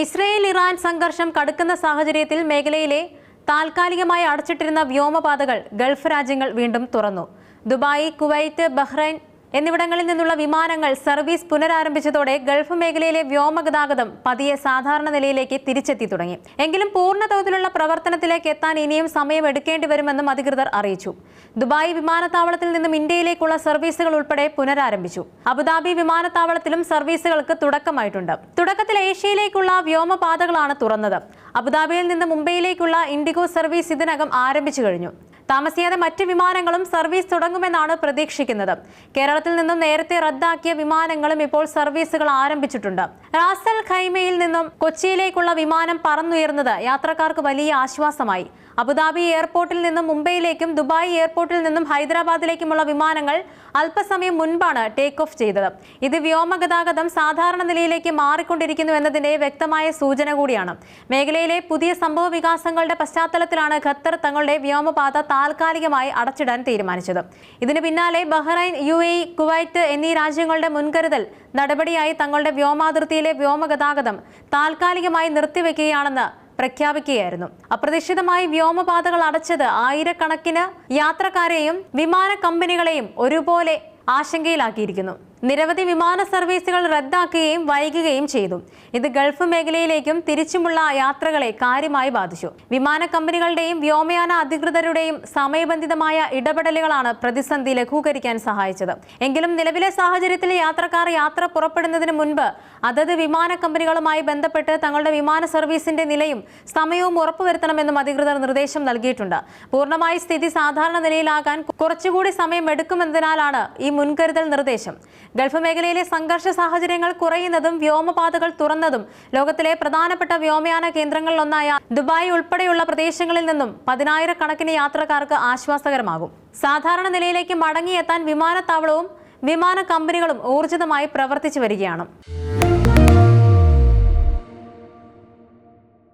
Israel Iran സംഘർഷം കടുക്കുന്ന സാഹചര്യത്തിൽ മേഖലയിലെ താൽക്കാലികമായി അടച്ചിട്ടിരുന്ന വ്യോമപാതകൾ ഗൾഫ് രാജ്യങ്ങൾ വീണ്ടും തുറന്നു. ദുബായ് കുവൈറ്റ് ബഹ്റൈൻ എന്നിവിടങ്ങളിൽ നിന്നുള്ള വിമാനങ്ങൾ സർവീസ് പുനരാരംഭിച്ചതോടെ ഗൾഫ് മേഖലയിലെ വ്യോമഗതാഗതം പതിയെ സാധാരണ നിലയിലേക്ക് തിരിച്ചെത്തി തുടങ്ങി. എങ്കിലും പൂർണ തോതിലുള്ള പ്രവർത്തനത്തിലേക്ക് എത്താൻ ഇനിയും സമയമെടുക്കേണ്ടി വരുമെന്നും അധികൃതർ അറിയിച്ചു. ദുബായ് വിമാനത്താവളത്തിൽ നിന്നും ഇന്ത്യയിലേക്കുള്ള സർവീസുകൾ ഉൾപ്പെടെ പുനരാരംഭിച്ചു. അബുദാബി വിമാനത്താവളത്തിലും സർവീസുകൾക്ക് തുടക്കമായിട്ടുണ്ട്. തുടക്കത്തിൽ ഏഷ്യയിലേക്കുള്ള വ്യോമപാതകളാണ് തുറന്നത്. അബുദാബിയിൽ നിന്ന് മുംബൈയിലേക്കുള്ള ഇൻഡിഗോ സർവീസ് ഇതിനകം ആരംഭിച്ചു കഴിഞ്ഞു. താമസിയാതെ മറ്റ് വിമാനങ്ങളും സർവീസ് തുടങ്ങുമെന്നാണ് പ്രതീക്ഷിക്കുന്നത്. കേരളത്തിൽ നിന്നും നേരത്തെ റദ്ദാക്കിയ വിമാനങ്ങളും ഇപ്പോൾ സർവീസുകൾ ആരംഭിച്ചിട്ടുണ്ട്. റാസൽ ഖൈമയിൽ നിന്നും കൊച്ചിയിലേക്കുള്ള വിമാനം പറന്നുയർന്നത് യാത്രക്കാർക്ക് വലിയ ആശ്വാസമായി. അബുദാബി എയർപോർട്ടിൽ നിന്നും മുംബൈയിലേക്കും ദുബായ് എയർപോർട്ടിൽ നിന്നും ഹൈദരാബാദിലേക്കുമുള്ള വിമാനങ്ങൾ അല്പസമയം മുൻപാണ് ടേക്ക് ഓഫ് ചെയ്തത്. ഇത് വ്യോമഗതാഗതം സാധാരണ നിലയിലേക്ക് മാറിക്കൊണ്ടിരിക്കുന്നു എന്നതിന്റെ വ്യക്തമായ സൂചന കൂടിയാണ്. മേഖലയിലെ പുതിയ സംഭവ വികാസങ്ങളുടെ പശ്ചാത്തലത്തിലാണ് ഖത്തർ തങ്ങളുടെ വ്യോമപാത താൽക്കാലികമായി അടച്ചിടാൻ തീരുമാനിച്ചത്. ഇതിന് പിന്നാലെ ബഹ്റൈൻ യു എ കുവൈറ്റ് എന്നീ രാജ്യങ്ങളുടെ മുൻകരുതൽ നടപടിയായി തങ്ങളുടെ വ്യോമാതിർത്തിയിലെ വ്യോമഗതാഗതം താൽക്കാലികമായി നിർത്തിവെക്കുകയാണെന്ന് പ്രഖ്യാപിക്കുകയായിരുന്നു. അപ്രതീക്ഷിതമായി വ്യോമപാതകൾ അടച്ചത് ആയിരക്കണക്കിന് യാത്രക്കാരെയും വിമാന കമ്പനികളെയും ഒരുപോലെ ആശങ്കയിലാക്കിയിരിക്കുന്നു. നിരവധി വിമാന സർവീസുകൾ റദ്ദാക്കുകയും വൈകുകയും ചെയ്തു. ഇത് ഗൾഫ് മേഖലയിലേക്കും തിരിച്ചുമുള്ള യാത്രകളെ കാര്യമായി ബാധിച്ചു. വിമാന കമ്പനികളുടെയും വ്യോമയാന അധികൃതരുടെയും സമയബന്ധിതമായ ഇടപെടലുകളാണ് പ്രതിസന്ധി ലഘൂകരിക്കാൻ സഹായിച്ചത്. എങ്കിലും നിലവിലെ സാഹചര്യത്തിൽ യാത്രക്കാർ യാത്ര പുറപ്പെടുന്നതിന് മുൻപ് അതത് വിമാന കമ്പനികളുമായി ബന്ധപ്പെട്ട് തങ്ങളുടെ വിമാന സർവീസിന്റെ നിലയും സമയവും ഉറപ്പുവരുത്തണമെന്നും അധികൃതർ നിർദ്ദേശം നൽകിയിട്ടുണ്ട്. പൂർണമായി സ്ഥിതി സാധാരണ നിലയിലാകാൻ കുറച്ചുകൂടി സമയം എടുക്കുമെന്നതിനാലാണ് ഈ മുൻകരുതൽ നിർദ്ദേശം. ഗൾഫ് മേഖലയിലെ സംഘർഷ സാഹചര്യങ്ങൾ കുറയുന്നതും വ്യോമപാതകൾ തുറന്നതും ലോകത്തിലെ പ്രധാനപ്പെട്ട വ്യോമയാന കേന്ദ്രങ്ങളിലൊന്നായ ദുബായ് ഉൾപ്പെടെയുള്ള പ്രദേശങ്ങളിൽ നിന്നും പതിനായിരക്കണക്കിന് യാത്രക്കാർക്ക് ആശ്വാസകരമാകും. സാധാരണ നിലയിലേക്ക് മടങ്ങിയെത്താൻ വിമാനത്താവളവും വിമാന കമ്പനികളും ഊർജിതമായി പ്രവർത്തിച്ചു വരികയാണ്.